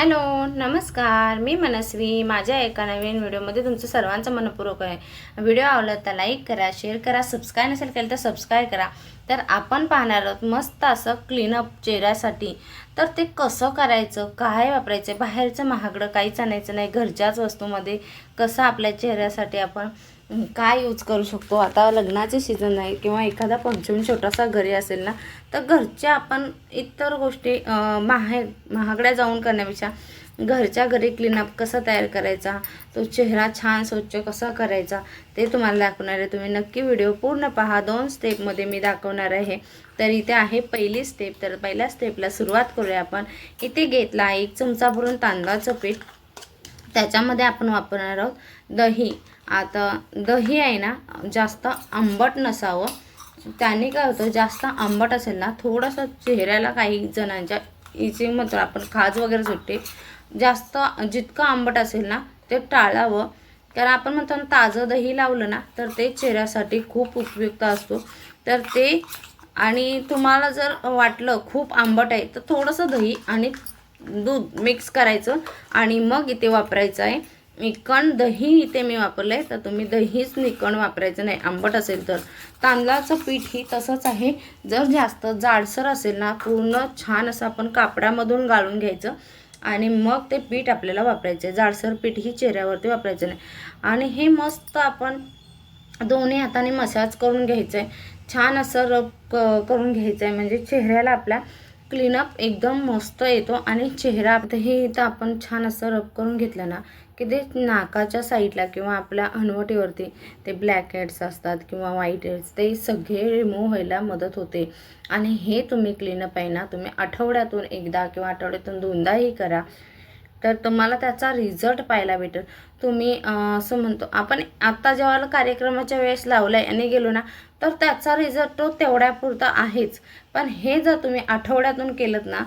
Hello नमस्कार. मी मनस्वी. माझ्या एका नवीन व्हिडिओमध्ये तुमचं सर्वांचं मनपूर्वक आहे. व्हिडिओ आवडला तर लाईक करा शेअर करा सबस्क्राईब नसेल केलं तर सबस्क्राईब करा. तर आपण पाहणार आहोत मस्त असं क्लीनअप चेहऱ्यासाठी. तर ते कसं करायचं काय वापरायचं बाहेरचं महागडं काहीच आणायचं नाही. घरच्याच वस्तूमध्ये कसं आपल्या चेहऱ्यासाठी आपण काय यूज करू शकतो? आता लग्नाचे सीझन आहे किंवा एखादा फंक्शन छोटासा घरी असेल ना तर घरच्या आपण इतर गोष्टी अं, माहे महागड्या जाऊन करण्यापेक्षा घरच्या घरी क्लीनअप कसा तयार करायचा? तो चेहरा छान स्वच्छ कसा करायचा? ते तुम्हाला दाखवणार आहे. तुम्ही नक्की व्हिडिओ पूर्ण पहा. दोन स्टेपमध्ये मी दाखवणार आहे. तर इथे आहे पहिली स्टेप तर पहिल्या स्टेपला सुरुवात करूया आपण. इथे घेतला आहे एक चमचा भरून तांदळाचं पीठ. त्याच्यामध्ये आपण वापरणार आहोत दही. आता दही आहे ना जास्त आंबट नसावं. त्याने काय होतं जास्त आंबट असेल ना थोडंसं चेहऱ्याला काही जणांच्या इचे म्हणतो आपण खाज वगैरे सुटते. जास्त जितकं आंबट असेल ना ते टाळावं. कारण आपण म्हणतो ना ताजं दही लावलं ना तर ते चेहऱ्यासाठी खूप उपयुक्त असतो. तर ते आणि तुम्हाला जर वाटलं खूप आंबट आहे तर थोडंसं दही आणि दूध मिक्स करायचं आणि मग इथे वापरायचं आहे. निकण दही इथे मी वापरलं आहे तर तुम्ही दहीच निकण वापरायचं नाही आंबट असेल तर. तांदळाचं पीठ ही तसंच आहे. जर जास्त जाडसर असेल ना पूर्ण छान असं आपण कापडामधून गाळून घ्यायचं आणि मग ते पीठ आपल्याला वापरायचं आहे. जाडसर पीठ ही चेहऱ्यावरती वापरायचं नाही. आणि हे मस्त आपण दोन्ही हाताने मसाज करून घ्यायचं आहे. छान असं रब क करून घ्यायचं आहे. म्हणजे चेहऱ्याला आपल्या क्लीनअप एकदम मस्त येतो आणि चेहरा हे इथं आपण छान असं रब करून घेतलं ना की ते नाकाच्या साईडला किंवा आपल्या हनवटीवरती ते ब्लॅक हेड्स असतात किंवा व्हाईट हेड्स ते सगळे रिमूव्ह व्हायला मदत होते. आणि हे तुम्ही क्लीनअप आहे ना तुम्ही आठवड्यातून एकदा किंवा आठवड्यातून दोनदाही करा. तर तुम्हाला त्याचा रिझल्ट पाहायला भेटेल. तुम्ही असं म्हणतो. आपण आत्ता जेव्हा कार्यक्रमाच्या वेळेस लावलाय आणि गेलो ना तर त्याचा रिझल्ट तो तेवढ्यापुरता आहेच. पण हे जर तुम्ही आठवड्यातून केलं ना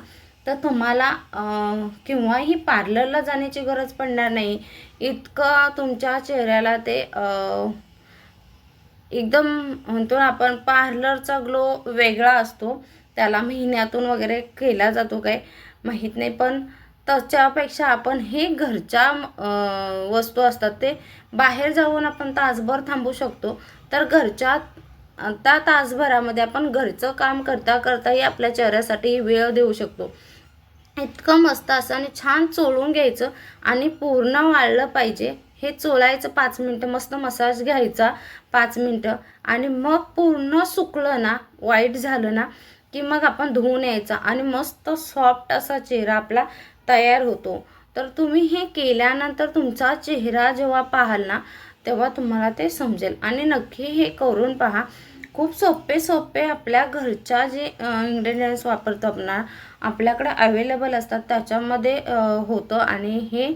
तर तुम्हाला अं, किंवाही पार्लरला जाण्याची गरज पडणार नाही. इतकं तुमच्या चेहऱ्याला ते एकदम म्हणतो ना आपण पार्लरचा ग्लो वेगळा असतो. त्याला महिन्यातून वगैरे केला जातो काय माहीत नाही. पण त्याच्यापेक्षा आपण हे घरच्या वस्तू असतात ते बाहेर जाऊन आपण तासभर थांबू शकतो. तर घरच्या त्या तासभरामध्ये आपण घरचं काम करता करताही आपल्या चेहऱ्यासाठी वेळ देऊ शकतो. इतकं मस्त असं आणि छान चोळून घ्यायचं आणि पूर्ण वाळलं पाहिजे. हे चोळायचं पाच मिनटं मस्त मसाज घ्यायचा पाच मिनटं आणि मग पूर्ण सुकलं ना वाईट झालं ना की मग आपण धुवून यायचा आणि मस्त सॉफ्ट असा चेहरा आपला तयार होतो. तर तुम्ही हे केल्यानंतर तुमचा चेहरा जेव्हा पाहाल ना तेव्हा तुम्हाला ते समजेल. आणि नक्की हे करून पहा. खूप सोपे सोपे आपल्या घरच्या जे इंग्रेडियंट्स वापरतो आपण आपल्याकडे अवेलेबल असतात त्याच्यामध्ये होतं. आणि हे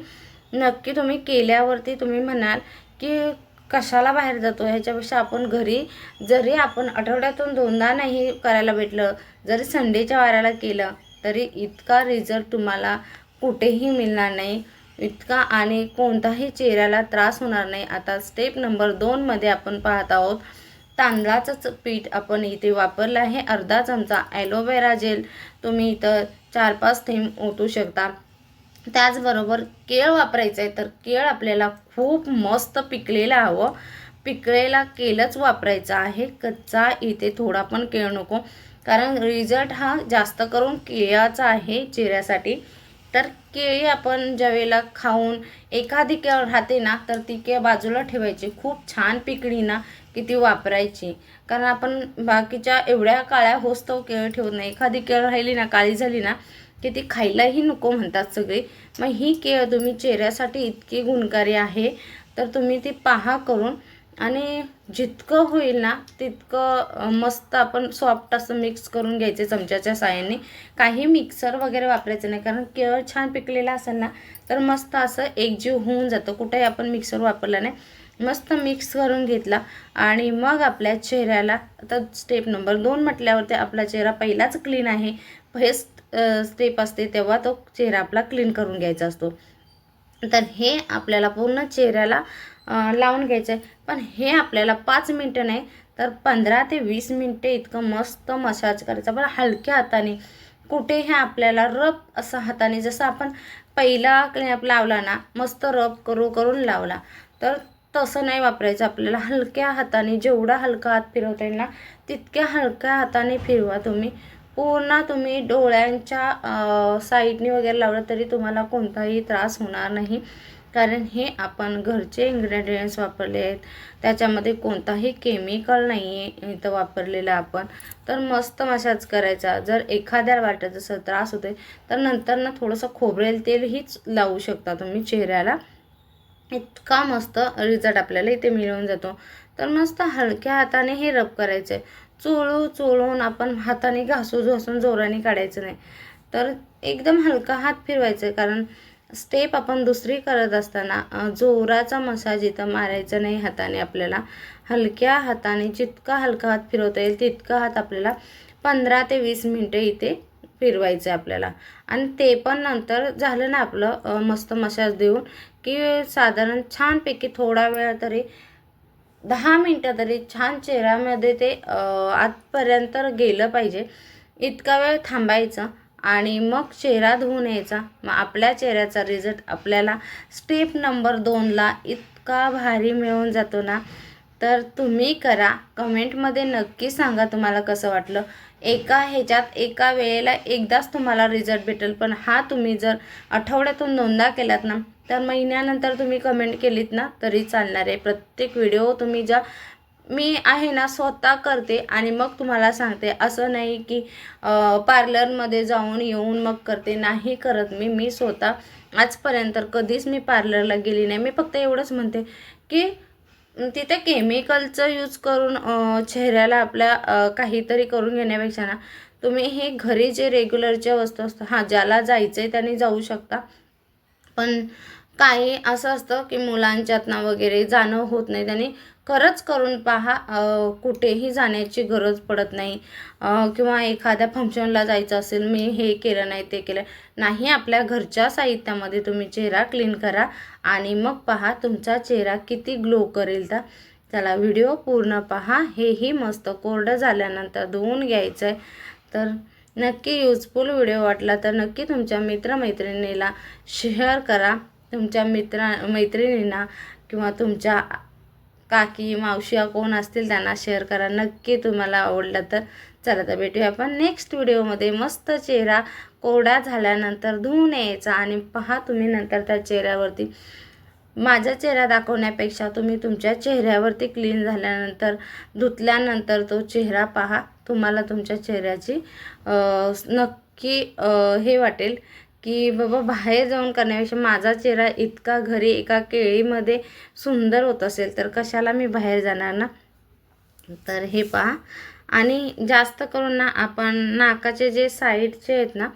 नक्की तुम्ही केल्यावरती तुम्ही म्हणाल की कशाला बाहेर जातो ह्याच्यापेक्षा आपण घरी जरी आपण आठवड्यातून दोनदा नाही करायला भेटलं जरी संडेच्या वाराला केलं तरी इतका रिझल्ट तुम्हाला कुठेही मिळणार नाही. इतका आणि कोणताही चेहऱ्याला त्रास होणार नाही. आता स्टेप नंबर दोनमध्ये आपण पाहत आहोत. तांदळाचंच पीठ आपण इथे वापरलं आहे. अर्धा चमचा ॲलोवेरा जेल तुम्ही इथं चार पाच थेंब ओतू शकता. त्याचबरोबर केळ वापरायचं आहे तर केळ आपल्याला खूप मस्त पिकलेलं हवं. पिकलेला केळच वापरायचा आहे. कच्चा इथे थोडा पण केळ नको. कारण रिझल्ट हा जास्त करून केळ्याचा आहे चेहऱ्यासाठी. तर केळी आपण ज्यावेळेला खाऊन एखादी केळ राहते ना तर ती केळ बाजूला ठेवायची. खूप छान पिकली ना की ती वापरायची. कारण आपण बाकीच्या एवढ्या काळ्या होस्तव केळ ठेवत नाही. एखादी केळ राहिली ना काळी झाली ना की ती खायलाही नको म्हणतात सगळे. मग ही केळ तुम्ही चेहऱ्यासाठी इतकी गुणकारी आहे तर तुम्ही ती पहा करून. आणि जितकं होईल ना तितकं मस्त आपण सॉफ्ट असं मिक्स करून घ्यायचे चमच्याच्या साहाय्याने काही मिक्सर वगैरे वापरायचं नाही कारण केळ छान पिकलेला असेल ना तर मस्त असं एकजीव होऊन जातं. कुठेही आपण मिक्सर वापरला नाही. मस्त मिक्स करून घेतला. आणि मग आपल्या चेहऱ्याला आता स्टेप नंबर दोन म्हटल्यावरती आपला चेहरा पहिलाच क्लीन आहे. फेस्ट स्टेप असते तेव्हा तो चेहरा आपला क्लीन करून घ्यायचा असतो. तर हे आपल्याला पूर्ण चेहऱ्याला लावून घ्यायचं. आहे पण हे आपल्याला पाच मिनटं नाही तर पंधरा ते वीस मिनटे इतकं मस्त मसाज करायचा. पण हलक्या हाताने. कुठेही आपल्याला रब असं हाताने जसं आपण पहिला क्लॅप लावला ना मस्त रब करू करून लावला तर तसं नाही वापरायचं. आपल्याला हलक्या हाताने जेवढा हलका हात फिरवता येईल ना तितक्या हलक्या हाताने फिरवा तुम्ही. पूर्ण तुम्ही डोळ्यांच्या साईडने वगैरे लावलं तरी तुम्हाला कोणताही त्रास होणार नाही. कारण हे आपण घरचे इन्ग्रेडियंट्स वापरले आहेत. त्याच्यामध्ये कोणताही केमिकल नाही आहे इथं वापरलेलं आपण. तर मस्त मसाज करायचा. जर एखाद्या वाटत जसं त्रास होते तर नंतर ना थोडंसं खोबरेल तेलहीच लावू शकता तुम्ही चेहऱ्याला. इतका मस्त रिझल्ट आपल्याला इथे मिळून जातो. तर मस्त हलक्या हाताने हे रब करायचं आहे चोळू चोळून आपण हाताने घासू घासून जोराने काढायचं नाही. तर एकदम हलका हात फिरवायचा आहे कारण स्टेप आपण दुसरी करत असताना जोराचा मसाज इथं मारायचा नाही हाताने आपल्याला. हलक्या हाताने जितका हलका हात फिरवता येईल तितका हात आपल्याला पंधरा ते वीस मिनटं इथे फिरवायचं आहे आपल्याला. आणि ते पण नंतर झालं ना आपलं मस्त मसाज देऊन की साधारण छानपैकी थोडा वेळ तरी दहा मिनटं तरी छान चेहऱ्यामध्ये ते आतपर्यंत गेलं पाहिजे. इतका वेळ थांबायचं. आणि मग चेहरा धुवून यायचा मग आपल्या चेहऱ्याचा रिझल्ट आपल्याला स्टेप नंबर दोनला इतका भारी मिळून जातो ना. तर तुम्ही करा. कमेंटमध्ये नक्की सांगा तुम्हाला कसं वाटलं. एका ह्याच्यात एका वेळेला एकदाच तुम्हाला रिझल्ट भेटेल. पण हा तुम्ही जर आठवड्यातून नोंदा केलात ना तर महिन्यानंतर तुम्ही कमेंट केलीत ना तरी चालणार आहे. प्रत्येक व्हिडिओ तुम्ही ज्या मी आहे ना स्वतः करते आणि मग तुम्हाला सांगते. असं नाही की पार्लरमध्ये जाऊन येऊन मग करते. नाही करत मी. मी स्वतः आजपर्यंत कधीच मी पार्लरला गेली नाही. मी फक्त एवढंच म्हणते की तिथे केमिकलचं यूज करून चेहऱ्याला आपल्या काहीतरी करून घेण्यापेक्षा ना तुम्ही हे घरी जे रेग्युलरच्या वस्तू असतात हां ज्याला जायचं आहे त्यांनी जाऊ शकता. पण काही असं असतं की मुलांच्यातनं वगैरे जाणं होत नाही. त्यांनी खरंच करून पहा कुठेही जाण्याची गरज पडत नाही. किंवा एखाद्या फंक्शनला जायचं असेल मी हे केलं नाही ते केलं नाही आपल्या घरच्या साहित्यामध्ये तुम्ही चेहरा क्लीन करा आणि मग पहा तुमचा चेहरा किती ग्लो करेल तर. चला व्हिडिओ पूर्ण पहा. हेही मस्त कोरडं झाल्यानंतर धुवून घ्यायचं आहे तर नक्की युजफुल व्हिडिओ वाटला तर नक्की तुमच्या मित्रमैत्रिणीला शेअर करा. तुमच्या मित्रा मैत्रिणींना किंवा तुमच्या काकी मावशी कोण असतील त्यांना शेअर करा. नक्की तुम्हाला आवडलं तर चला तर भेटूया आपण नेक्स्ट व्हिडिओमध्ये मस्त चेहरा कोरडा झाल्यानंतर धुवून यायचा आणि पहा तुम्ही नंतर त्या चेहऱ्यावरती. माझा चेहरा दाखवण्यापेक्षा तुम्ही तुमच्या चेहऱ्यावरती क्लीन झाल्यानंतर धुतल्यानंतर तो चेहरा पहा. तुम्हाला तुमच्या चेहऱ्याची नक्की हे वाटेल. की बाबा बाहेर जाऊन करण्यापेक्षा माझा चेहरा इतका घरी एका केळीमध्ये सुंदर होत असेल तर कशाला मी बाहेर जाणार ना? तर हे पहा. आणि जास्त करून ना आपण नाकाचे जे साईडचे आहेत ना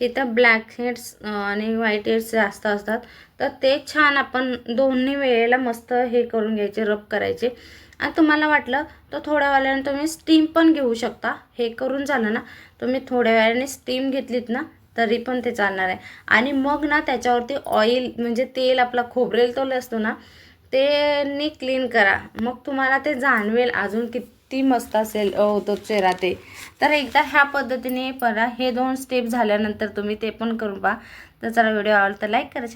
तिथं ब्लॅक हेड्स आणि व्हाईट हेड्स जास्त असतात. तर ते छान आपण दोन्ही वेळेला मस्त हे करून घ्यायचे रब करायचे. आणि तुम्हाला वाटलं तर थोड्या वेळाने तुम्ही स्टीम पण घेऊ शकता. हे करून झालं ना तुम्ही थोड्या वेळाने स्टीम घेतलीत ना तरी पण ते चालणार आहे. आणि मग ना त्याच्यावरती ऑइल म्हणजे तेल आपला खोबरेल तोल असतो ना ते क्लीन करा. मग तुम्हाला ते जाणवेल अजून किती मस्त असेल होतो चेहरा ते. तर एकदा ह्या पद्धतीने परा हे दोन स्टेप झाल्यानंतर तुम्ही ते पण करून पहा. तर चला व्हिडिओ आवडला लाईक करा